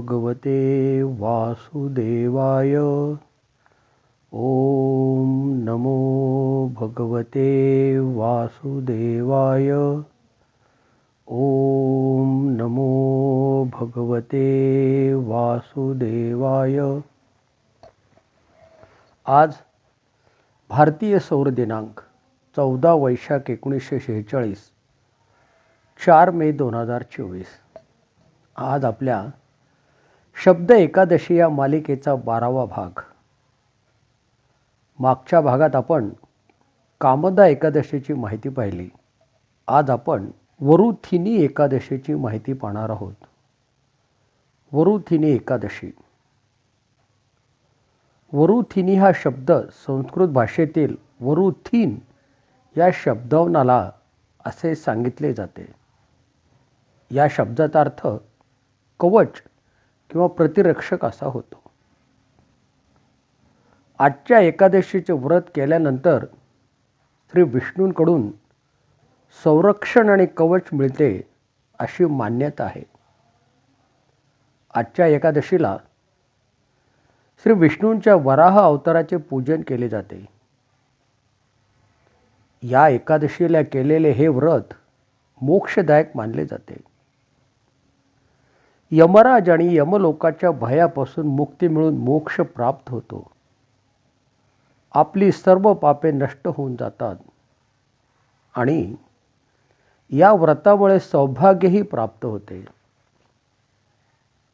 भगवते वासुदेवाय। ॐ नमो भगवते वासुदेवाय। ॐ नमो भगवते वासुदेवाय। आज भारतीय सौर दिनांक चौदा वैशाख एकोणीसशे शेहेचाळीस चार मे दोन हजार चोवीस. आज आपल्या शब्द एकादशी या मालिकेचा बारावा भाग. मागच्या भागात आपण कामदा एकादशीची माहिती पाहिली. आज आपण वरुथिनी एकादशीची माहिती पाहणार आहोत. वरुथिनी एकादशी. वरुथिनी हा शब्द संस्कृत भाषेतील वरुथिन या शब्दवनाला असे सांगितले जाते. या शब्दाचा अर्थ कवच किंवा प्रतिरक्षक असा होतो. आजच्या एकादशीचे व्रत केल्यानंतर श्री विष्णूंकडून संरक्षण आणि कवच मिळते अशी मान्यता आहे. आजच्या एकादशीला श्री विष्णूंच्या वराह अवताराचे पूजन केले जाते. या एकादशीला केलेले हे व्रत मोक्षदायक मानले जाते. यमराज आणि यमलोकाच्या भयापासून मुक्ती मिळून मोक्ष प्राप्त होतो. आपली सर्व पापे नष्ट होऊन जातात. आणि या व्रतामुळे सौभाग्यही प्राप्त होते.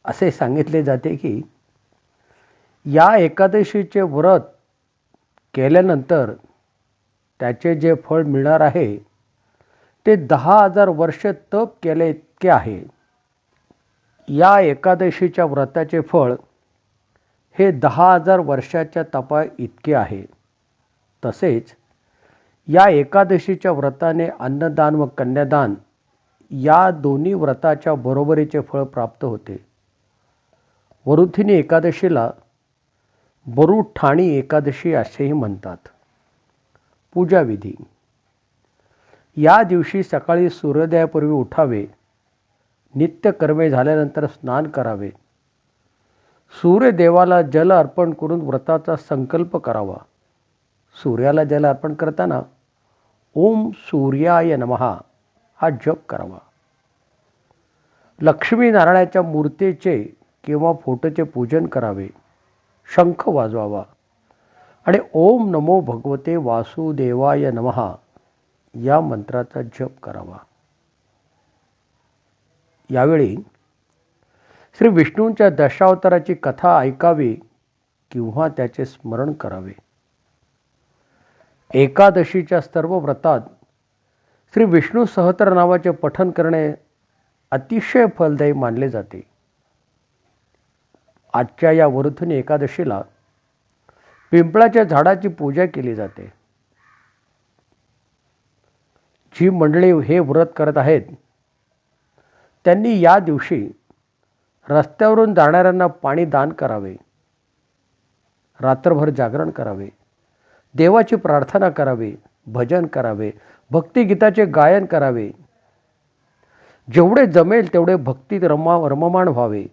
असे सांगितले जाते की या एकादशीचे व्रत केल्यानंतर त्याचे जे फळ मिळणार आहे ते दहा हजार वर्ष तप केले इतके आहे. या एकादशीच्या व्रताचे फळ हे दहा हजार वर्षाच्या तपा इतके आहे. तसेच या एकादशीच्या व्रताने अन्नदान व कन्यादान या दोन्ही व्रताच्या बरोबरीचे फळ प्राप्त होते. वरुथिनी एकादशीला बरुठाणी एकादशी असेही म्हणतात. पूजाविधी या दिवशी सकाळी सूर्योदयापूर्वी उठावे नित्यकर्मे झाल्यानंतर स्नान करावे. सूर्यदेवाला जल अर्पण करून व्रताचा संकल्प करावा. सूर्याला जल अर्पण करताना ओम सूर्याय नमहा हा जप करावा. लक्ष्मीनारायणाच्या मूर्तीचे किंवा फोटोचे पूजन करावे. शंख वाजवावा. आणि ओम नमो भगवते वासुदेवाय नमहा या मंत्राचा जप करावा. यावेळी श्री विष्णूंच्या दशावताराची कथा ऐकावी किंवा त्याचे स्मरण करावे. एकादशीच्या सर्व व्रतात श्री विष्णू सहत्र नावाचे पठन करणे अतिशय फलदायी मानले जाते. आजच्या या वरुथुनी एकादशीला पिंपळाच्या झाडाची पूजा केली जाते. जी मंडळी हे व्रत करत आहेत त्यांनी या दिवशी रस्त्यावरून जाणाऱ्यांना पाणी दान करावे रात्रभर जागरण करावे देवाची प्रार्थना करावी भजन करावे भक्तिगीताचे गायन करावे. जेवढे जमेल तेवढे भक्तीत रमा रममाण व्हावे.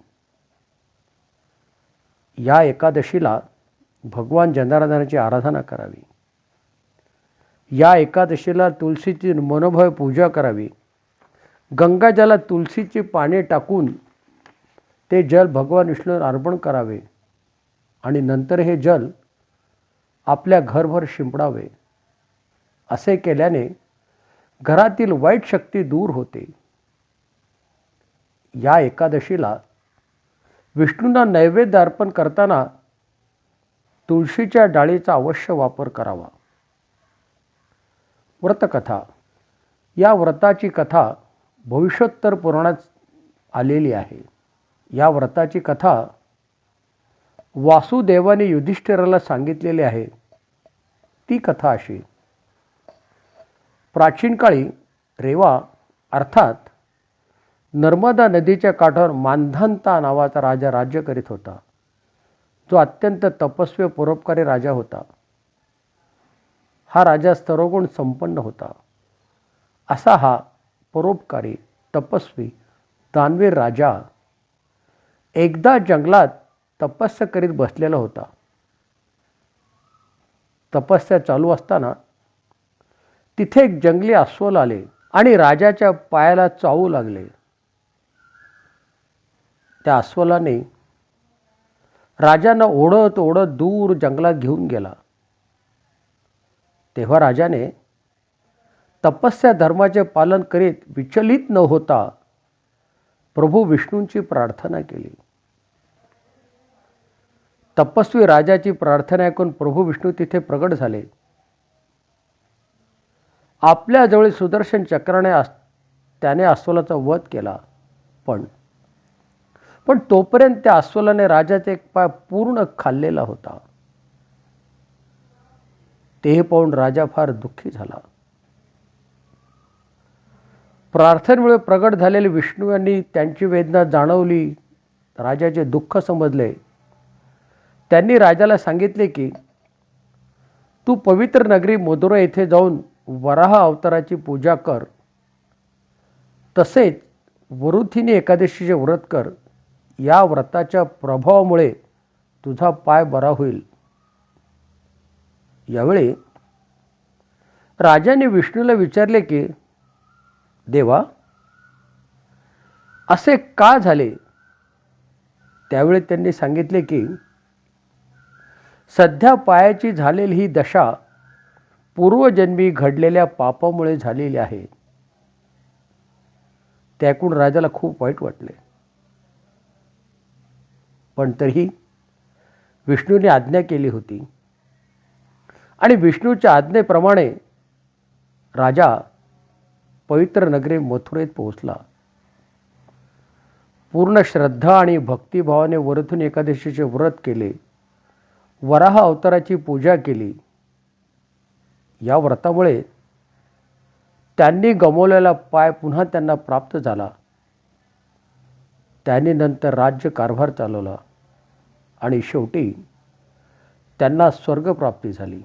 या एकादशीला भगवान जनार्दनाची आराधना करावी. या एकादशीला तुलसीची मनोभय पूजा करावी. गंगाजलात तुलसीचे पाने टाकून ते जल भगवान विष्णूवर अर्पण करावे आणि नंतर हे जल आपल्या घरभर शिंपडावे असे केल्याने घरातील वाईट शक्ती दूर होते. या एकादशीला विष्णूंना नैवेद्य अर्पण करताना तुळशीच्या डाळीचा अवश्य वापर करावा. व्रतकथा. या व्रताची कथा भविष्योत्तर पुराणात आलेली आहे. या व्रताची कथा वासुदेवाने युधिष्ठिराला सांगितलेली आहे. ती कथा अशी. प्राचीन काळी रेवा अर्थात नर्मदा नदीच्या काठावर मानधंता नावाचा राजा राज्य करीत होता. जो अत्यंत तपस्वी परोपकारी राजा होता. हा राजा सर्वगुण संपन्न होता. असा हा परोपकारी तपस्वी दानवीर राजा एकदा जंगलात तपस्या करीत बसलेला होता. तपस्या चालू असताना तिथे एक जंगली अस्वल आले आणि राजाच्या पायाला चावू लागले. त्या अस्वलाने राजांना ओढत ओढत दूर जंगलात घेऊन गेला. तेव्हा राजाने तपस्या धर्माचे पालन करीत विचलित न होता प्रभू विष्णूंची प्रार्थना केली. तपस्वी राजाची प्रार्थना ऐकून प्रभू विष्णू तिथे प्रगट झाले. आपल्याजवळ सुदर्शन चक्राने त्याने अस्वलाचा वध केला. पण पण तोपर्यंत त्या अस्वलाने राजाचा एक पाय पूर्ण खाल्लेला होता. ते पाहून राजा फार दुःखी झाला. प्रार्थनेमुळे प्रगट झालेले विष्णू यांनी त्यांची वेदना जाणवली. राजाचे दुःख समजले. त्यांनी राजाला सांगितले की तू पवित्र नगरी मधुरा येथे जाऊन वराह अवताराची पूजा कर. तसेच वरुथिनी एकादशीचे व्रत कर. या व्रताच्या प्रभावामुळे तुझा पाय बरा होईल. यावेळी राजाने विष्णूला विचारले की देवा असे का झाले? त्यावेळी त्यांनी सांगितले की सध्या पायाची झालेली ही दशा पूर्वजन्मी घडलेल्या पापामुळे झालेली आहे. त्याकून राजाला खूप वाईट वाटले. पण तरीही विष्णूने आज्ञा केली होती. आणि विष्णूच्या आज्ञेप्रमाणे राजा पवित्र नगरी मथुरेत पोहोचला. पूर्ण श्रद्धा आणि भक्तिभावाने वरतून एकादशीचे व्रत केले. वराह अवताराची पूजा केली. या व्रतामुळे त्यांनी गमवलेला पाय पुन्हा त्यांना प्राप्त झाला. त्यांनी नंतर राज्य कारभार चालवला आणि शेवटी त्यांना स्वर्गप्राप्ती झाली.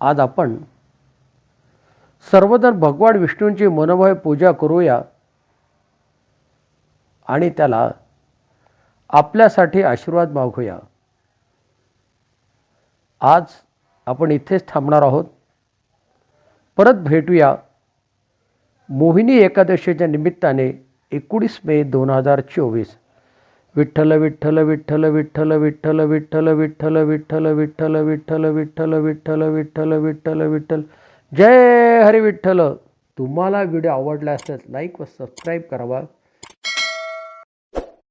आज आपण सर्वजण भगवान विष्णूंची मनोभावे पूजा करूया आणि त्याला आपल्यासाठी आशीर्वाद मागूया आज आपण इथेच थांबणार आहोत परत भेटूया मोहिनी एकादशीच्या निमित्ताने एकोणीस मे दोन हजार चोवीस विठ्ठल विठ्ठल विठ्ठल विठ्ठल विठ्ठल विठ्ठल विठ्ठल विठ्ठल विठ्ठल विठ्ठल विठ्ठल विठ्ठल विठ्ठल विठ्ठल विठ्ठल जय हरी विठ्ठल तुम्हाला व्हिडिओ आवडला असेल लाईक व सबस्क्राईब करावा.